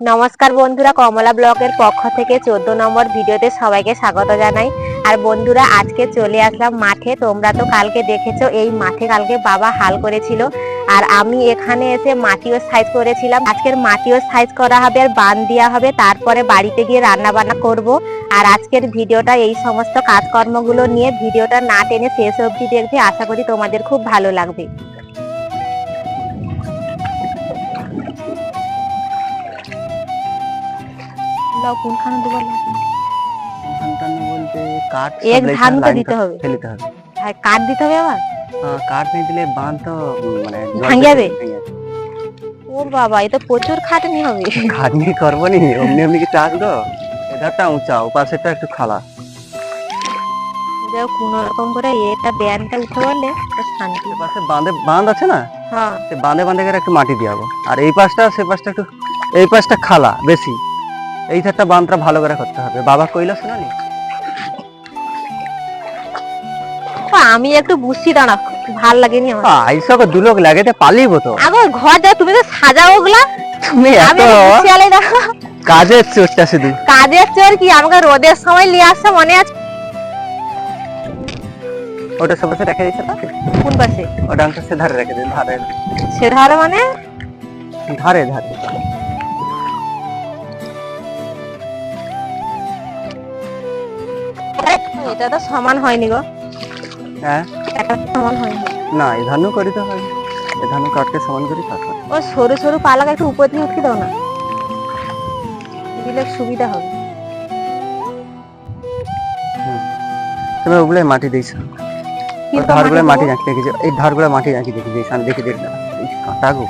নমস্কার বন্ধুরা, কমলা ব্লকের পক্ষ থেকে চোদ্দ নম্বর ভিডিওতে সবাইকে স্বাগত জানাই। আর বন্ধুরা, আজকে চলে আসলাম মাঠে। তোমরা তো কালকে দেখেছ, এই মাঠে কালকে বাবা হাল করেছিল। আর আমি এখানে এসে মাটিও সাইজ করেছিলাম। আজকের মাটিও সাইজ করা হবে আর বান দেওয়া হবে। তারপরে বাড়িতে গিয়ে রান্না বান্না করব। আর আজকের ভিডিওটা এই সমস্ত কাজকর্মগুলো নিয়ে ভিডিওটা না টেনে শেষ অবধি দেখবে। আশা করি তোমাদের খুব ভালো লাগবে। লাও কোনখানে দেবো লাও? ধান বলতে কাঠ এক ধান তো দিতে হবে। ফেলতে হবে। আর কাঠ দিতে হবে আবার? হ্যাঁ, কাঠ নিয়ে দিলে বাঁধ তো মানে ভাঙে যাবে? ও বাবা এ প্রচুর খাটনি হবে। খাটনি করব নি অমনি অমনি কি তো এধারটা উঁচা ও পাশেরটা একটু খালা। যাও কোন রকম করে এটা ব্যানটা উঠে শান্তি পাশে বাঁধে বাঁধ আছে না? হ্যাঁ। সে বাঁধে বাঁধে করে একটু মাটি দিয়ে যাব আর এই পাশটা সে পাশটা একটু এই পাশটা খালা বেশি। এই ধারটা বাঁধটা ভালো করে করতে হবে। বাবা কইলো শোনানি? আমি একটু বুঝছি দাঁড়া ভালো লাগেনি আমার। আইসব দুলোক লাগাইতে পালিব তো। আগো ঘর যা তুমি তো সাজাও ওগুলা? তুমি আমি এত আলাই দেখো কাজের চোরটা শুধু। কাজের চোর কি? আমাকে রোদের সময় নিয়ে আসছে মনে আছে? ওটা সব পাশে রেখে দিচ্ছে না কোন পাশে? ওটা অংশ ধারে রেখে দিন ধারে। সে ধারে মানে? ধারে ধারে। এটা তো সমান হয়নি গো। হ্যাঁ? এটা সমান হয়নি। না এই ধানও করিতে হয়। এই ধানও কাটকে সমান করে থাকা ও সরু সরু পালাকে একটু উপর দিয়ে উঠিয়ে দাও না। দিলে সুবিধা হবে। তুমি ওগুলো মাটি দিয়েছ। ধারগুলো মাটি দেবো। রাখি দেখেছ এই ধারগুলো মাটি রাখি দেখি আমি দেখি দেখি এই কাঁটা গো।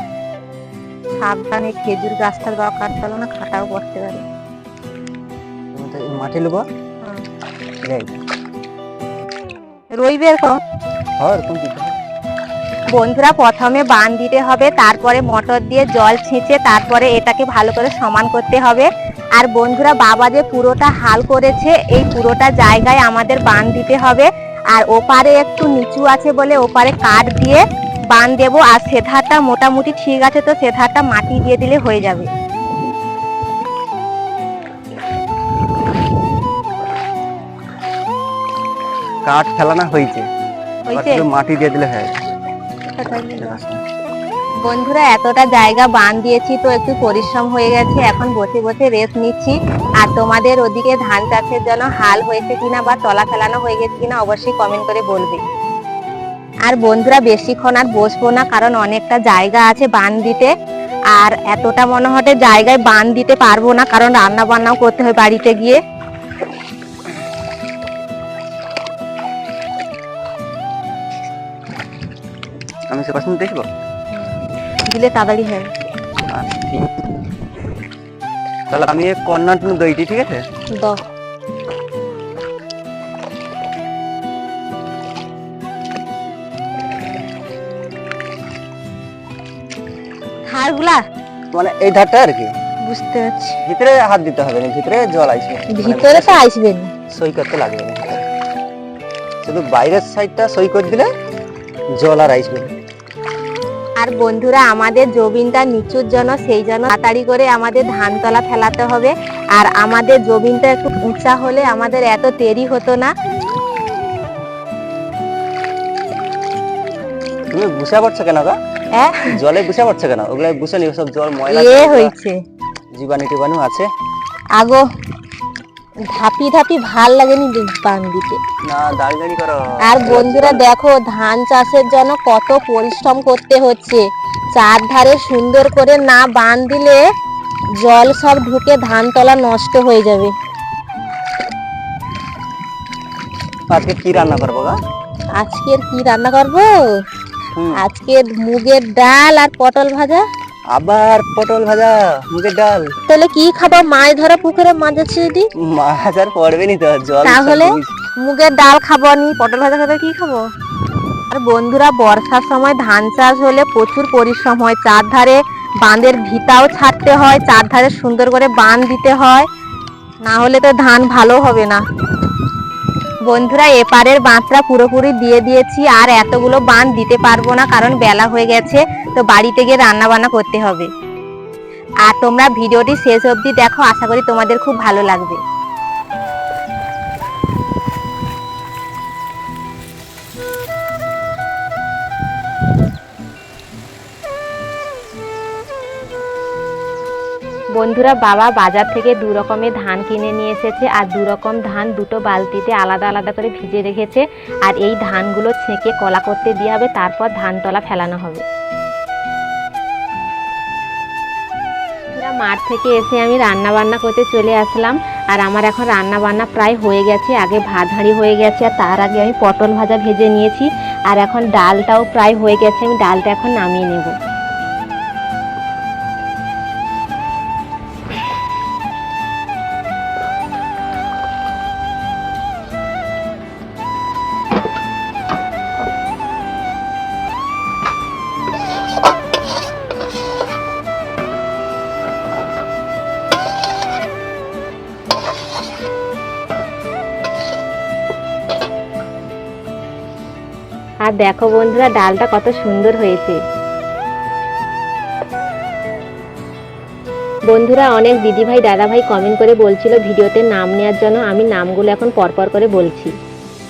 সাবধানে খেজুর গাছটার বা কাটতে না খাটাও করতে পারে। তুমি তো মাটি নেব হ্যাঁ। বন্ধুরা প্রথমে বান দিতে হবে তারপরে মোটর দিয়ে জল ছেঁচে তারপরে এটাকে ভালো করে সমান করতে হবে। আর বন্ধুরা বাবা যে পুরোটা হাল করেছে এই পুরোটা জায়গায় আমাদের বান দিতে হবে। আর ওপারে একটু নিচু আছে বলে ওপারে কাঠ দিয়ে বান দেবো। আর সেধারটা মোটামুটি ঠিক আছে তো সেধারটা মাটি দিয়ে দিলে হয়ে যাবে। কাঠ ফেলানো হয়েছে। মাটি দিয়ে দিলে হয়। বন্ধুরা এতটা জায়গা বান দিয়েছি তো একটু পরিশ্রম হয়ে গেছে। এখন বসে বসে রেস্ট নিচ্ছি। আর তোমাদের ওদিকে ধান চাষের জন্য হাল হয়েছে কিনা বা তলা ফেলানো হয়ে গেছে কিনা অবশ্যই কমেন্ট করে বলবে। আর বন্ধুরা বেশিক্ষণ আর বসবো না কারণ অনেকটা জায়গা আছে বান দিতে। আর এতটা মনে হয় জায়গায় বান দিতে পারব না কারণ রান্না বান্নাও করতে হয় বাড়িতে গিয়ে। আমি সে পাশে দেখব দিলে তাড়াতাড়ি হয়। ঠিক তাহলে আমি কর্নার দইটি ঠিক আছে? দাও হাড়গুলা মানে এই ধারটা আর কি? বুঝতে পারছি। ভিতরে হাত দিতে হবে না ভিতরে জল আসবে মানে ভিতরে তো আসবে না। সই করতে লাগবে না। শুধু বাইরের সাইডটা সই করে দিলে জল আর আসবে না। আর বন্ধুরা আমাদের জমিনটা নিচুর জন্য সেই জন্য তাড়াতাড়ি করে আমাদের ধানতলা ফেলাতে হবে। আর আমাদের জমিনটা একটু উঁচা হলে আমাদের এত দেরি হতো না। তুমি বুঝা পড়ছো কেন গা? জলে বুঝা পড়ছো কেন? ওগুলো বুঝে নিও সব জল ময়লা এ হয়েছে। জীবাণু টিবাণু আছে? আগো ধাপি ধাপি ভালো লাগেনি বান দিতে। না দাঁড়িয়ে দাঁড়িয়ে করো। আর বন্ধুরা দেখো ধান চাষের জন্য কত পরিশ্রম করতে হচ্ছে। চারধারে সুন্দর করে না বান দিলে জল সব ঢুকে ধান তলা নষ্ট হয়ে যাবে। আজকে কি রান্না করব আজকের কি রান্না করব? আজকে মুগের ডাল আর পটল ভাজা। আবার পটল ভাজা মুগের ডাল। তাহলে কি খাব? মাছ ধরা পুকুরে মাছ আছে যদি? মাছ আর পড়বে নি তো জল তাহলে? মুগের ডাল খাব নি পটল ভাজা খাবে কি খাব? আর বন্ধুরা বর্ষার সময় ধান চাষ হলে প্রচুর পরিশ্রম হয়। চারধারে বাঁধের ভিটাও ছাড়তে হয় চারধারে সুন্দর করে বাঁধ দিতে হয়। না হলে তো ধান ভালো হবে না। বন্ধুরা এপারের বাঁধটা পুরোপুরি দিয়ে দিয়েছি আর এতগুলো বাঁধ দিতে পারব না কারণ বেলা হয়ে গেছে। তো বাড়িতে গিয়ে রান্না বান্না করতে হবে। আর তোমরা ভিডিওটি শেষ অবধি দেখো, আশা করি তোমাদের খুব ভালো লাগবে। বন্ধুরা, বাবা বাজার থেকে দু রকমের ধান কিনে নিয়ে এসেছে, আর দু রকম ধান দুটো বালতিতে আলাদা আলাদা করে ভিজে রেখেছে, আর এই ধানগুলো ছেঁকে কলা করতে দিয়ে হবে, তারপর ধানতলা ফেলানো হবে। মাঠ থেকে এসে আমি রান্না বান্না করতে চলে আসলাম। আর আমার এখন রান্না বান্না প্রায় হয়ে গেছে। আগে ভাত হাঁড়ি হয়ে গেছে আর তার আগে আমি পটল ভাজা ভেজে নিয়েছি। আর এখন ডালটাও প্রায় হয়ে গেছে। আমি ডালটা এখন নামিয়ে নেব। আর দেখো বন্ধুরা, ডালটা কত সুন্দর হয়েছে। বন্ধুরা, অনেক দিদিভাই, দাদাভাই কমেন্ট করে বলছিল ভিডিওতে নাম নেওয়ার জন্য, আমি নামগুলো এখন পরপর করে বলছি।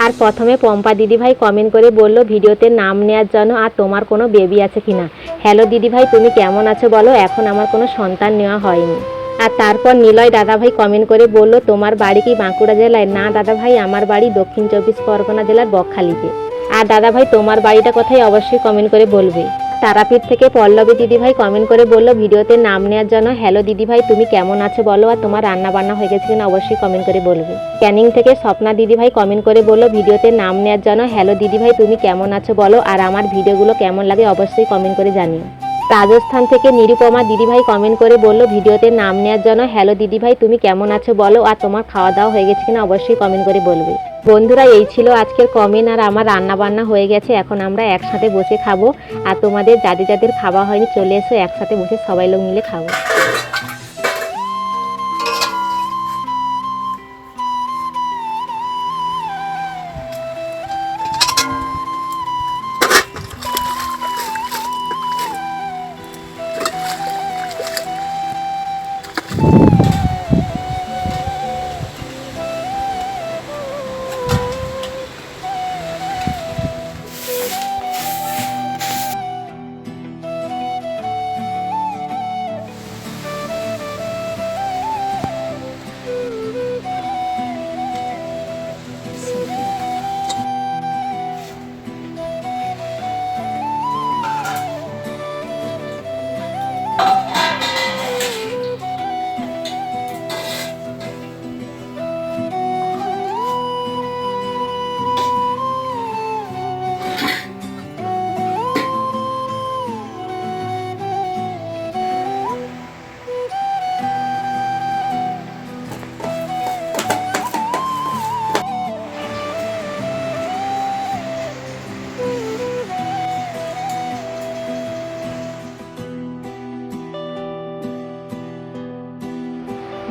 আর প্রথমে পম্পা দিদিভাই কমেন্ট করে বলল, ভিডিওতে নাম নেওয়ার জন্য আর তোমার কোনো বেবি আছে কিনা হ্যালো দিদিভাই, তুমি কেমন আছো বলো? এখন আমার কোনো সন্তান নেওয়া হয়নি। আর তারপর নিলয় দাদাভাই কমেন্ট করে বলল, তোমার বাড়ি কি বাঁকুড়া জেলায়? না দাদাভাই, আমার বাড়ি দক্ষিণ চব্বিশ পরগনা জেলার বকখালিতে। আর দাদা ভাই, তোমার বাড়িটা কোথায় অবশ্যই কমেন্ট করে বলবে। তারাপীঠ থেকে পল্লবী দিদিভাই কমেন্ট করে বলল, ভিডিওতে নাম নেওয়ার জন্য হ্যালো দিদিভাই তুমি কেমন আছো বলো, আর তোমার রান্না বান্না হয়ে গেছে কিনা অবশ্যই কমেন্ট করে বলবে। ক্যানিং থেকে স্বপ্না দিদিভাই কমেন্ট করে বলল, ভিডিওতে নাম নেওয়ার জন্য হ্যালো দিদিভাই তুমি কেমন আছো বলো, আর আমার ভিডিওগুলো কেমন লাগে অবশ্যই কমেন্ট করে জানিও। রাজস্থান থেকে নিরুপমা দিদিভাই কমেন্ট করে বলল, ভিডিওতে নাম নেওয়ার জন্য হ্যালো দিদিভাই, তুমি কেমন আছো বলো, আর তোমার খাওয়া দাওয়া হয়ে গেছে কিনা অবশ্যই কমেন্ট করে বলবে। বন্ধুরা, এই ছিল আজকের কমেন্ট আর আমার রান্না বান্না হয়ে গেছে, এখন আমরা একসাথে বসে খাব, আর তোমাদের যাদের যাদের খাওয়া হয়নি, চলে এসো একসাথে বসে সবাই লোক মিলে খাব।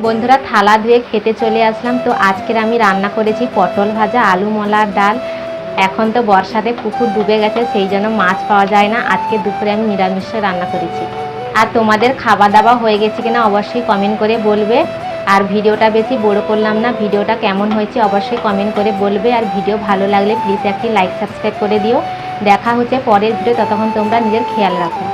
বন্ধুরা থালা ধুয়ে খেতে চলে আসলাম। তো আজকের আমি রান্না করেছি পটল ভাজা, আলু মলার ডাল। এখন তো বর্ষাতে পুকুর ডুবে গেছে, সেই জন্য মাছ পাওয়া যায় না। আজকে দুপুরে আমি নিরামিষ রান্না করেছি। আর তোমাদের খাওয়া দাওয়া হয়ে গেছে কিনা অবশ্যই কমেন্ট করে বলবে। আর ভিডিওটা বেশি বড় করলাম না, ভিডিওটা কেমন হয়েছে অবশ্যই কমেন্ট করে বলবে। আর ভিডিও ভালো লাগলে প্লিজ একটি লাইক সাবস্ক্রাইব করে দিও। দেখা হচ্ছে পরের ভিডিও, ততক্ষণ তোমরা নিজের খেয়াল রাখো।